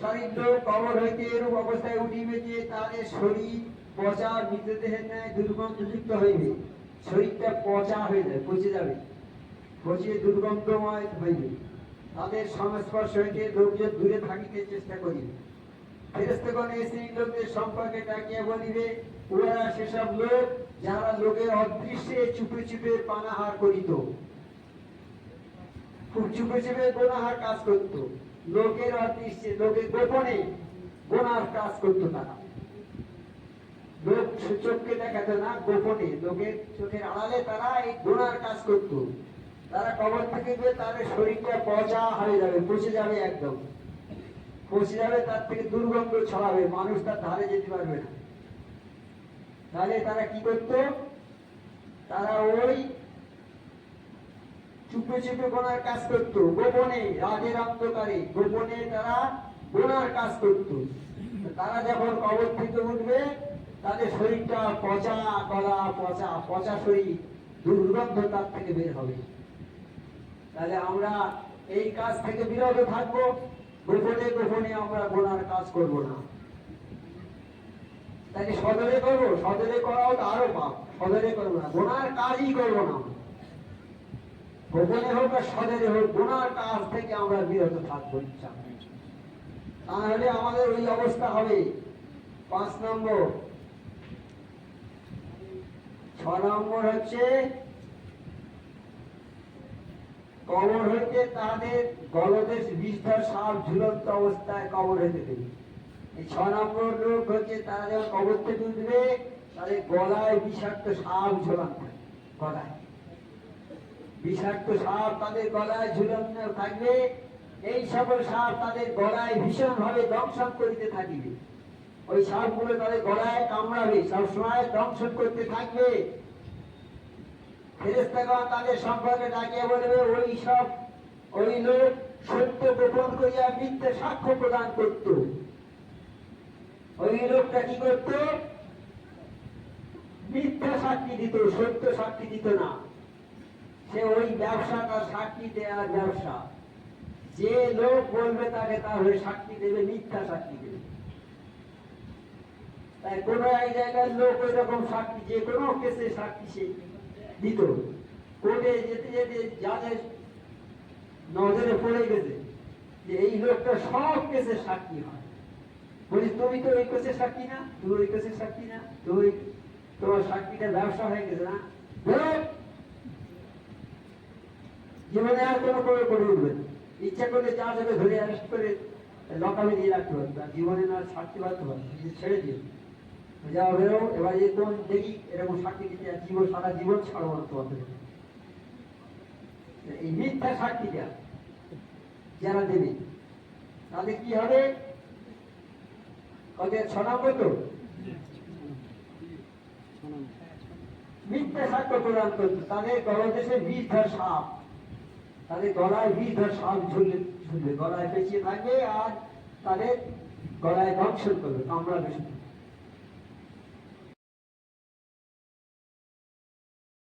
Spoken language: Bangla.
শরীর কবর হইতে এরূপ অবস্থায় উঠিবে যে তাদের শরীর পচা মৃতদেহের ন্যায় দুর্গন্ধযুক্ত হইবে। শরীরটা পচা হয়ে যাবে পচে যাবে। পচে দুর্গন্ধময় হইবে। তাদের সংস্পর্শ হইতে লোকজন দূরে থাকিতে চেষ্টা করিবে। ফেরেস্তাগণ এই স্ত্রী লোকদের সম্পর্কে ডাকিয়া বলিবে ওরা সেসব লোক যারা লোকের অদৃশ্যে চুপে চুপে পানাহার করিত। খুব চুপে চুপে গোনাহার কাজ করত। লোকের অদৃশ্যে লোকের গোপনে গোনার কাজ করত তারা। লোক চোখকে দেখাতো না, গোপনে। লোকের চোখের আড়ালে তারা এই গোনার কাজ করত। তারা কবর থেকে গিয়ে তাদের শরীরটা পচা হয়ে যাবে, পচে যাবে একদম। পচে যাবে, তার থেকে দুর্গন্ধ ছড়াবে, মানুষ তার ধারে যেতে পারবে না। তাহলে তারা কি করত? তারা ওই চুপে চুপে গোনার কাজ করত। গোপনে রাতের অন্ধকারে, গোপনে তারা গোনার কাজ করত। তারা যখন কবর উঠবে, তাদের শরীরটা পচা গলা পচা পচা শরীর, দুর্গন্ধ তার থেকে বের হবে। তাহলে আমরা এই কাজ থেকে বিরত থাকব। গোপনে গোপনে আমরা গোনার কাজ করব না। তাকে সদরে করব, সদরে করাও তো আরও পাপ। সদরে করব না। গোনার কাজই করব না গোপনে হোক আর সদরে হোক, গোনার কাজ থেকে আমরা বিরত থাকব ইচ্ছা তাহলে আমাদের ওই অবস্থা হবে। পাঁচ নম্বর। ছ নম্বর হচ্ছে, কবর হইতে তাদের গলদেশ বিষধর সাপ ঝুলন্ত অবস্থায় কবর হইতে দেবে। এই ছ নম্বর লোক হচ্ছে তারা যখন কবর থেকে উঠবে, তাদের গলায় বিষাক্ত সাপ ঝোলান থাকে গলায় বিষাক্ত সাপ তাদের গলায় ঝুলন্ত থাকবে। এই সকল সাপ তাদের গলায় ভীষণ ভাবে দংশন করিতে থাকিবে। ওই সাপগুলো তাদের গলায় কামড়াবে, সবসময় দংশন করতে থাকবে। ফেরেস্তাগণ তাদের সম্পর্কে ডাকিয়ে বলবে, ওই সব, ওই লোক সত্য গোপন করিয়া মিথ্যে সাক্ষ্য প্রদান করত। ওই লোকটা কি করত? মিথ্যা সাক্ষী দিত, সত্য সাক্ষী দিত না। সে ওই ব্যবসা তার সাক্ষী দেওয়ার ব্যবসা। যে লোক বলবে তাকে তার হয়ে সাক্ষী দেবে, মিথ্যা সাক্ষী দেবে। তাই কোনো এক জায়গার লোক ওই রকম সাক্ষী, যে কোনো কেসে সাক্ষী সে দিত। কোর্টে যেতে যেতে যাদের নজরে পড়ে গেছে যে এই লোকটা সব কেসে সাক্ষী হয়। বলি, তুমি তো ওই কেসের সাক্ষী না, তুমি ওই কেসে সাক্ষী না, তুমি তোমার সাক্ষীটা ব্যবসা হয়ে গেছে না। জীবনে আর কোনো করে করে উঠবে। না। ইচ্ছা করলে যা যাবে ধরে অ্যারেস্ট করে লকামে দিয়ে রাখতে পারবে। আর জীবনে না ছাড়তে পারতে পারবে ছেড়ে দিয়ে। যা বেরো এবার যে কোন দেখি এরকম সাক্ষী দিতে জীবন, সারা জীবন ছাড়বো না তোমাদের। এই মিথ্যা সাক্ষীটা যারা দেবে তাদের কি হবে? কদের ছ নম্বর তো মিথ্যা সাক্ষ্য প্রদান করতো। তাদের গলদেশে বিষ সাপ। তাদের গলায় বিষ সব ঝুলে ঝুলবে গলায় পেঁচিয়ে থাকে আর তাদের গলায় দংশন করবে কামড়া শুধু।